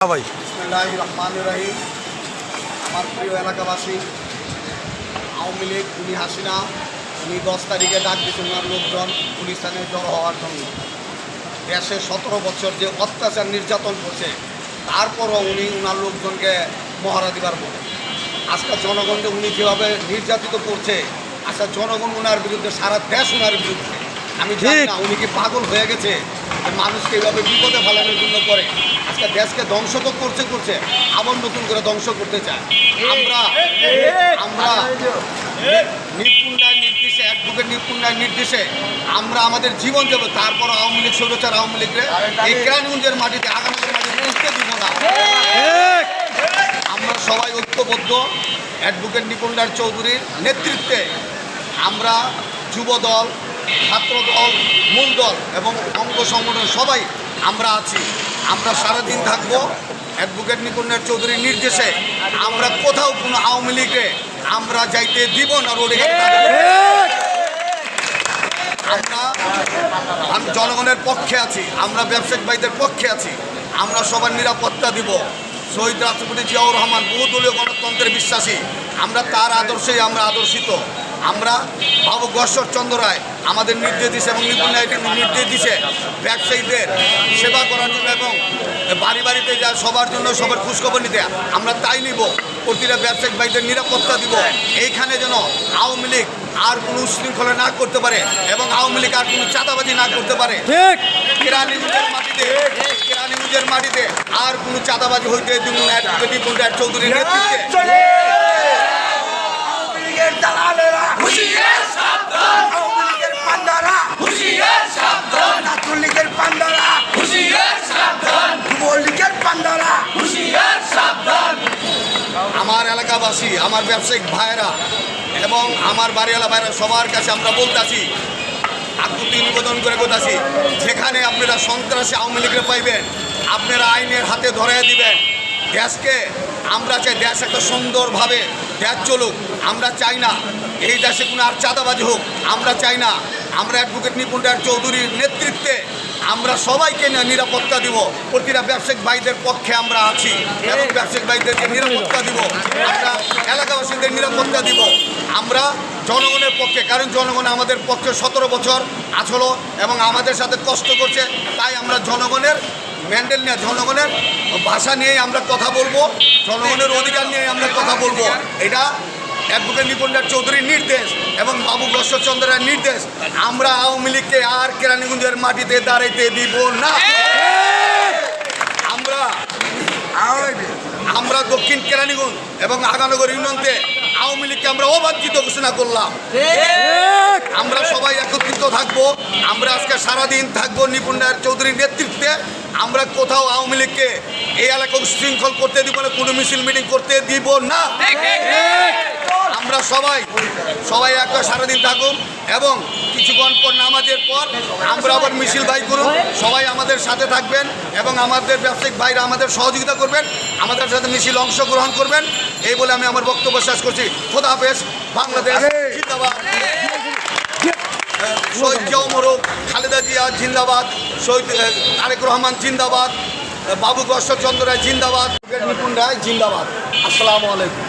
ভাই। রহমান রহিম। আমার প্রিয় এলাকাবাসী আওয়ামী লীগ উনি হাসিনা উনি দশ তারিখে ডাক দিয়েছেন ওনার লোকজন গুলিস্তানে জড়ো হওয়ার জন্য। দেশে সতেরো বছর যে অত্যাচার নির্যাতন করছে তারপরও উনি ওনার লোকজনকে মহারা দিবার মতো আজকে জনগণকে উনি যেভাবে নির্যাতিত করছে আজকে জনগণ ওনার বিরুদ্ধে সারা দেশ ওনার বিরুদ্ধে। আমি জানি না উনি কি পাগল হয়ে গেছে মানুষকে এইভাবে বিপদে ফেলানোর জন্য করে। দেশকে ধ্বংস তো করছে করছে, আবার নতুন করে ধ্বংস করতে চায়। আমরা আমরা নিপুণ নির্দেশে অ্যাডভোকেট নিপুণ রায়ের নির্দেশে আমরা আমাদের জীবন দেবো তারপর আওয়ামী লীগ সৌরচার আওয়ামী লীগরে এই কেরানীগঞ্জের মাটিতে, আগামীদের মাটিতে উঠতে দিব না। আমরা সবাই ঐক্যবদ্ধ অ্যাডভোকেট নিপুণ রায় চৌধুরীর নেতৃত্বে আমরা যুব দল ছাত্র দল মূল দল এবং অঙ্গ সংগঠন সবাই আমরা আছি। আমরা সারাদিন থাকব। অ্যাডভোকেট রায় চৌধুরীর নির্দেশে আমরা কোথাও কোনো আওয়ামী লীগে আমরা যাইতে দিব না, রোডে আমরা আমি জনগণের পক্ষে আছি, আমরা ব্যবসায়িক ভাইদের পক্ষে আছি, আমরা সবার নিরাপত্তা দিব। শহীদ রাষ্ট্রপতি জিয়াউর রহমান বহুদলীয় গণতন্ত্রের বিশ্বাসী, আমরা তার আদর্শেই আমরা আদর্শিত। আমরা বাবু গশ্বর চন্দ্র রায় আমাদের নির্দেশ দিছে এবং নিপুণ নির্দেশ দিছে ব্যবসায়ীদের সেবা করার জন্য এবং বাড়ি বাড়িতে যা সবার জন্য সবার খোঁজখবর নিতে। আমরা তাই নিব প্রতিটা ব্যবসায়িক ভাইদের নিরাপত্তা দিব। এইখানে যেন আওয়ামী লীগ আর কোনো উশৃঙ্খলা না করতে পারে এবং আওয়ামী লীগ আর কোনো চাঁদাবাজি না করতে পারে। কেরানীগঞ্জের মাটিতে কেরানীগঞ্জের মাটিতে আর কোনো চাঁদাবাজি হইতে নিপুণ রায় চৌধুরীর নেতৃত্বে। আমার এলাকাবাসী, আমার ব্যবসায়িক ভাইয়েরা এবং আমার বাড়িওয়ালা ভাইয়েরা সবার কাছে আমরা বলতেছি, আকুতি নিবেদন করে বলতেছি, যেখানে আপনারা সন্ত্রাসী আওয়ামী লীগের পাইবেন, আপনারা আইনের হাতে ধরে দিবেন। দেশকে আমরা চাই দেশ একটা সুন্দরভাবে দেশ চলুক, আমরা চাই না এই দেশে কোনো আর চাঁদাবাজি হোক, আমরা চাই না আমরা অ্যাডভোকেট নিপুণ রায় চৌধুরীর নেতৃত্বে আমরা সবাইকে নিরাপত্তা দিব। প্রতিটা ব্যবসায়িক ভাইদের পক্ষে আমরা আছি এবং ব্যবসায়িক ভাইদেরকে নিরাপত্তা দিব, আমরা এলাকাবাসীদের নিরাপত্তা দিব। আমরা জনগণের পক্ষে, কারণ জনগণ আমাদের পক্ষে সতেরো বছর আসলো এবং আমাদের সাথে কষ্ট করছে, তাই আমরা জনগণের ম্যান্ডেল নিয়ে, জনগণের ভাষা নিয়েই আমরা কথা বলব, জনগণের অধিকার নিয়ে আমরা কথা বলব। এটা অ্যাডভোকেট নিপুণ রায় চৌধুরীর নির্দেশ এবং বাবু বর্ষচন্দ্রের নির্দেশ। আমরা আওয়ামী লীগকে আর কেরানীগঞ্জের মাটিতে দাঁড়াইতে দিব না। আমরা আমরা দক্ষিণ কেরানীগঞ্জ এবং আগানগর ইউনিয়নতে আওয়ামী লীগকে আমরা অবাঞ্ছিত ঘোষণা করলাম। আমরা সবাই একত্রিত থাকব। আমরা আজকে সারাদিন থাকব নিপুণ চৌধুরীর নেতৃত্বে। আমরা কোথাও আওয়ামী লীগকে এই এলাকা শৃঙ্খল করতে দিব না কোনো মিছিল মিটিং করতে দিব না। আমরা সবাই সবাই একটা সারাদিন থাকুন এবং কিছুক্ষণ পর নামাজের পর আমরা আবার মিছিল ভাই করুন সবাই আমাদের সাথে থাকবেন এবং আমাদের ব্যবসায়িক ভাইরা আমাদের সহযোগিতা করবেন, আমাদের সাথে মিছিল অংশগ্রহণ করবেন। এই বলে আমি আমার বক্তব্য শেষ করছি। খোদা হাফেজ, বাংলাদেশ শহীদ জিয়া খালেদা জিয়া জিন্দাবাদ, শহীদ তারেক রহমান জিন্দাবাদ, বাবু গশ্বরচন্দ্র রায় জিন্দাবাদ, নিপুণ রায় জিন্দাবাদ। আসসালামু আলাইকুম।